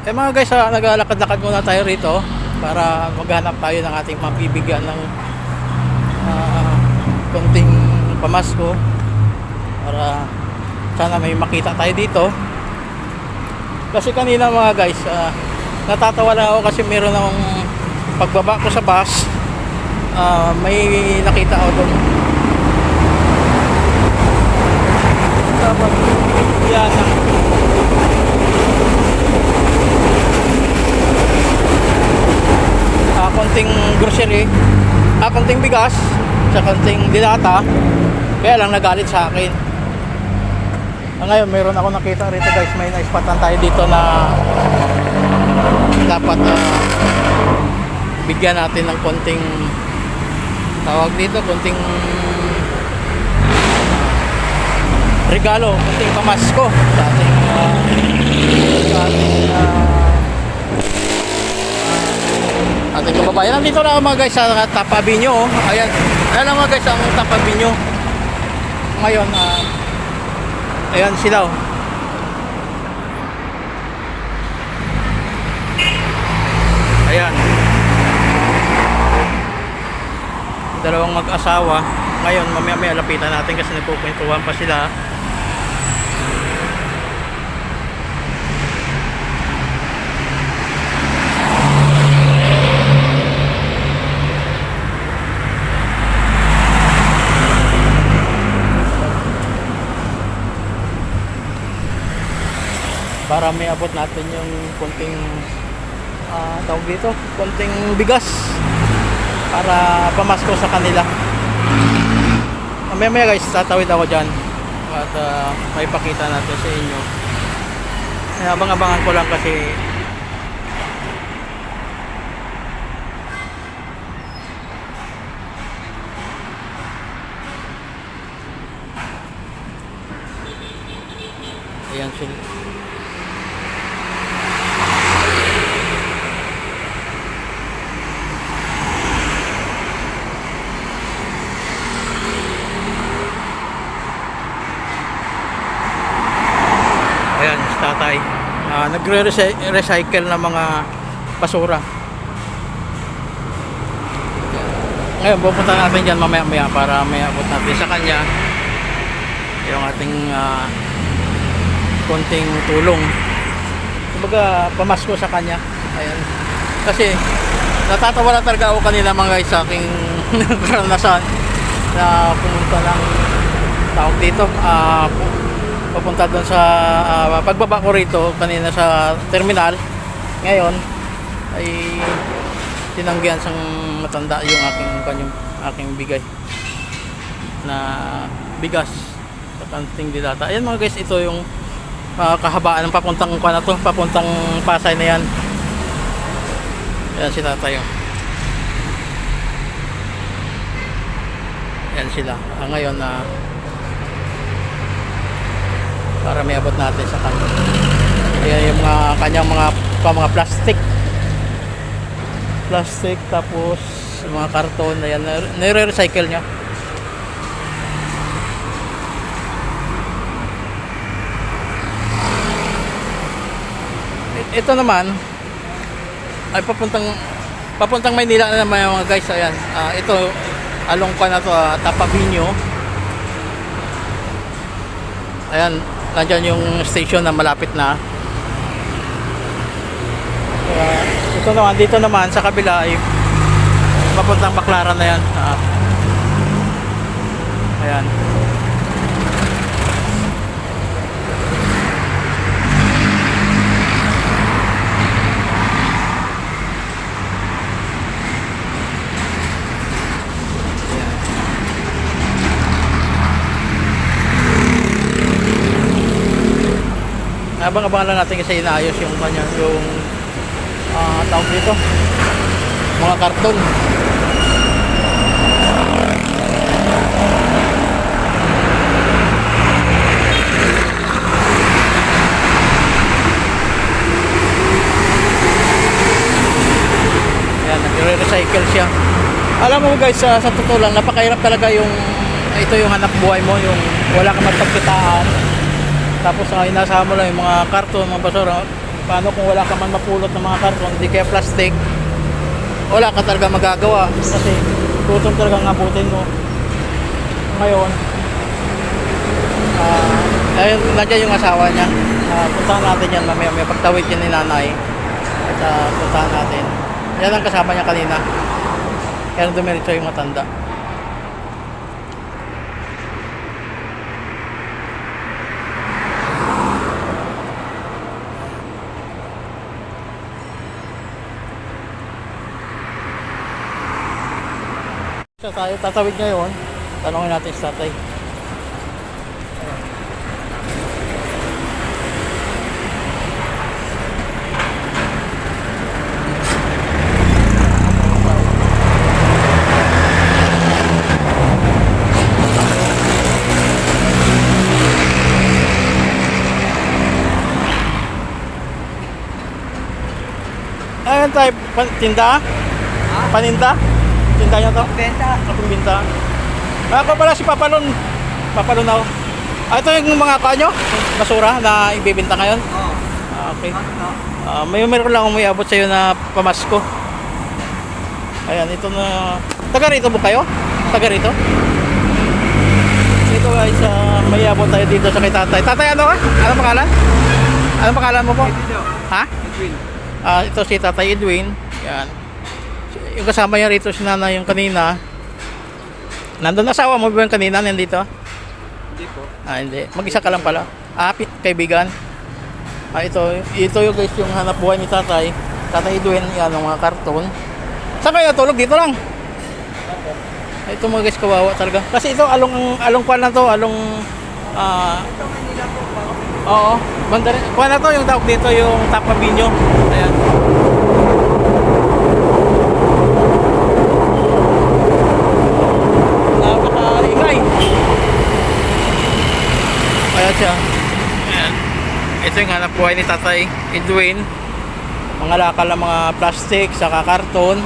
Eh mga guys, ah, naglalakad-lakad muna tayo rito para maghanap tayo ng ating mabibigyan ng ah, konting pamasko para sana may makita tayo dito. Kasi kanina mga guys, ah, natatawa lang ako kasi meron akong pagbaba ko sa bus, ah, may nakita ako doon. Dapat yan ang konting grocery, ah, konting bigas, sa konting dilata, kaya lang nagalit sa akin. Ah, ngayon, meron ako nakita rito guys, may naispatan tayo dito na dapat ah, bigyan natin ng konting tawag dito, konting regalo, konting pamasko sa ating ah, sa ating ah, kababayan. Nandito na ako mga guys sa Tapabi nyo. oh. Ayan. Ayan mga guys ang Tapabi nyo. Ngayon, ah, ayan sila oh. Ayan. Dalawang mag-asawa. Ngayon, mamaya-maya lapitan natin kasi nagkukwentuhan pa sila. Para may abot natin yung konting ah tawag dito, konting bigas para pamasko sa kanila. Mamaya maya guys, tatawid ako dyan at ah, may pakita natin sa inyo. Abang-abangan ko lang kasi Ayan sila. Ayan, si tatay. Ah, nagre-recycle ng mga basura. Ngayon, pupunta natin dyan mamaya-maya para may abot natin sa kanya yung ating ah, konting tulong. Kumbaga, pamasko sa kanya. Ayan. Kasi, natatawa na talaga ako kanila mga guys sa aking karanasan na pumunta ng tawag dito. ah papunta doon sa ah, pagbaba ko rito kanina sa terminal. Ngayon ay tinanggihan sang matanda yung aking kanyang aking bigay na bigas sa kanting dilata. Ayan mga guys ito yung ah, kahabaan ng papuntang kwa na to papuntang Pasay na yan. Ayan si tatay oh. ayan sila. Ah, ngayon na para may abot natin sa kanya. Ayan yung mga kanyang mga pa mga plastic. Plastic tapos mga karton ayan nire-recycle niya. Ito naman ay papuntang papuntang Maynila na naman mga guys ayan. Ah, ito along pa na to uh, Tapabinyo. Ayan, nandyan yung station na malapit na. Kaya, ito naman, dito naman sa kabila ay papuntang Baklaran na yan. Ah. Ayan. Abang-abangan lang natin kasi inaayos yung kanya, yung ah tawag dito. Mga karton. Yan, nagre-recycle siya. Alam mo guys, sa, sa totoo lang, napakahirap talaga yung ito yung hanap buhay mo, yung wala kang magpagkitaan. Tapos uh, inasahan mo lang yung mga karton, mga basura. paano kung wala ka man mapulot ng mga karton, hindi kaya plastic, wala ka talaga magagawa. Kasi tutong talaga ang abutin mo. Ngayon, ah ayun, nandiyan yung asawa niya. Ah, puntahan natin yan mamaya, may pagtawid yan ni nanay. At ah, puntahan natin. Yan ang kasama niya kanina. Kaya dumiretso yung matanda. Sa tayo tatawid ngayon, tanongin natin sa tatay. Ayun tayo, pan- tinda? Paninda? Tinda niyo to? Benta. Akong binta. Ah, Ako pala si Papalon. Papalon ako. Ah, ito yung mga kanyo, basura na ibibenta ngayon. Oo. Ah, okay. Ano? Ah, may meron lang akong may abot sa iyo na pamasko. Ayan, ito na... Taga rito po kayo? Taga rito? Ito guys, ah, may abot tayo dito sa kay tatay. Tatay, ano ka? Ano pangalan? Ano pangalan mo po? Edwin. Ha? Edwin. Ah, ito si Tatay Edwin. Yan. Yung kasama niya rito si Nana yung kanina. Nandun na asawa mo ba yung kanina nandito? Hindi po. Ah, hindi. Mag-isa ka lang pala. Ah, kaibigan. Ah, ito. Ito yung guys yung hanap buhay ni Tatay. Tatay Edwin, yan ang mga karton. Saan kayo tulog? Dito lang. Ah, Ito mga guys, kawawa talaga. Kasi ito, along, along kwan na to, along, ah, ba? Oo. Banda rin. Kuha na to yung tawag dito yung Tapabinyo. Ayan. Napaka-ingay. Ayan siya. Ayan. Ito yung hanap buhay ni Tatay Edwin. Mga lakal ng mga plastic, saka karton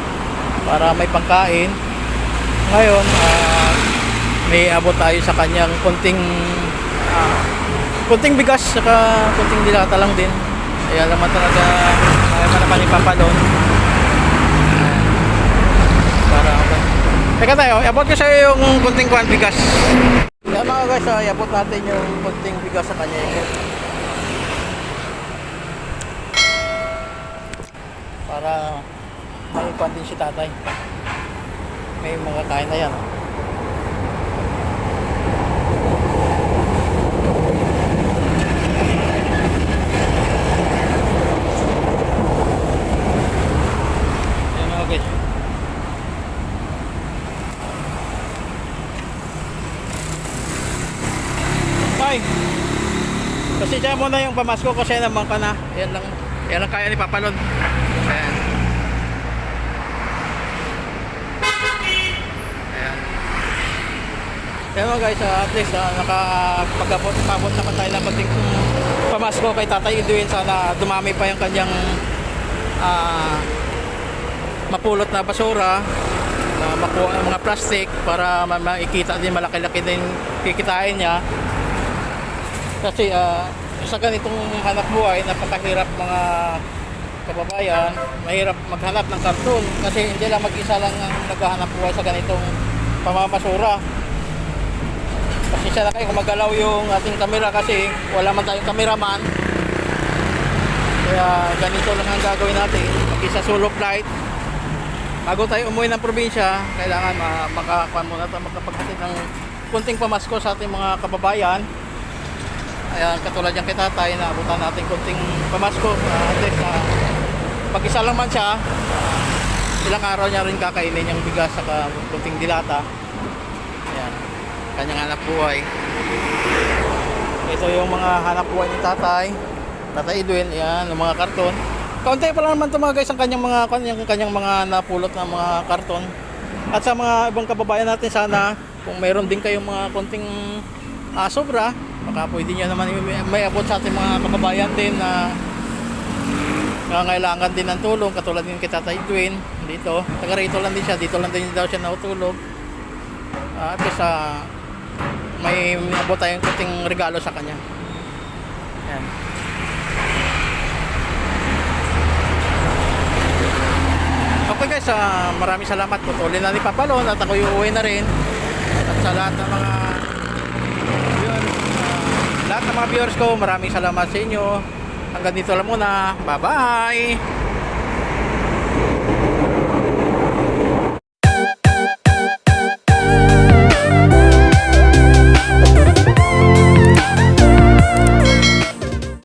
para may pangkain. Ngayon, ah, may abot tayo sa kanyang konting ah, kunting bigas saka kunting dilata lang din kaya naman talaga kaya pa naman ipapalon para teka tayo iabot ko sa iyo yung kunting kwan bigas kaya mga guys ah, iabot natin yung kunting bigas sa kanya para may kwan din si tatay. May mga kain na yan Ayan mga guys. Tay. Kasi siya muna yung pamasko kasi naman ka na. Yan lang. Yan lang kaya ni Papalon. Ayan. Ayan. Ayan mga guys, ah, at least uh, nakapag-abot pabot naman tayo ng konting pamasko kay Tatay Edwin. Sana dumami pa yung kanyang ah mapulot na basura na makuha ang mga plastic para ma- makikita din malaki-laki din kikitain niya kasi ah, sa ganitong hanap buhay napakahirap mga kababayan mahirap maghanap ng karton kasi hindi lang mag-isa lang ang naghahanap buhay sa ganitong pamamasura kasi siya na kayo kung magalaw yung ating kamera kasi wala man tayong kameraman kaya ganito lang ang gagawin natin. Mag-isa solo flight. Bago tayo umuwi ng probinsya, kailangan ma makakuha muna tayo magkapaghatid ng kunting pamasko sa ating mga kababayan. Ayan, katulad yung kay tatay, naabutan natin kunting pamasko. Uh, at least, ah, pag-isa lang man siya, ah, ilang araw niya rin kakainin yung bigas sa kunting dilata. Ayan, kanyang hanap buhay. Ito yung mga hanap buhay ni tatay. Tatay Edwin, yan, yung mga karton. Kaunti pa lang naman ito mga guys ang kanyang mga, kanyang, kanyang mga napulot na mga karton. At sa mga ibang kababayan natin sana, kung mayroon din kayong mga konting ah, sobra, baka pwede niya naman may abot sa ating mga kababayan din na nangangailangan din ng tulong katulad din kita Tatay Edwin dito. Taga rito lang din siya dito lang din daw siya nautulog. Uh, at sa uh, may abot tayong kuting regalo sa kanya. Yan okay guys uh, maraming salamat. Po. putulin na ni Papalon at ako yung uwi na rin. At sa lahat ng mga mga viewers ko, maraming salamat sa inyo. Hanggang dito lang muna. Bye-bye!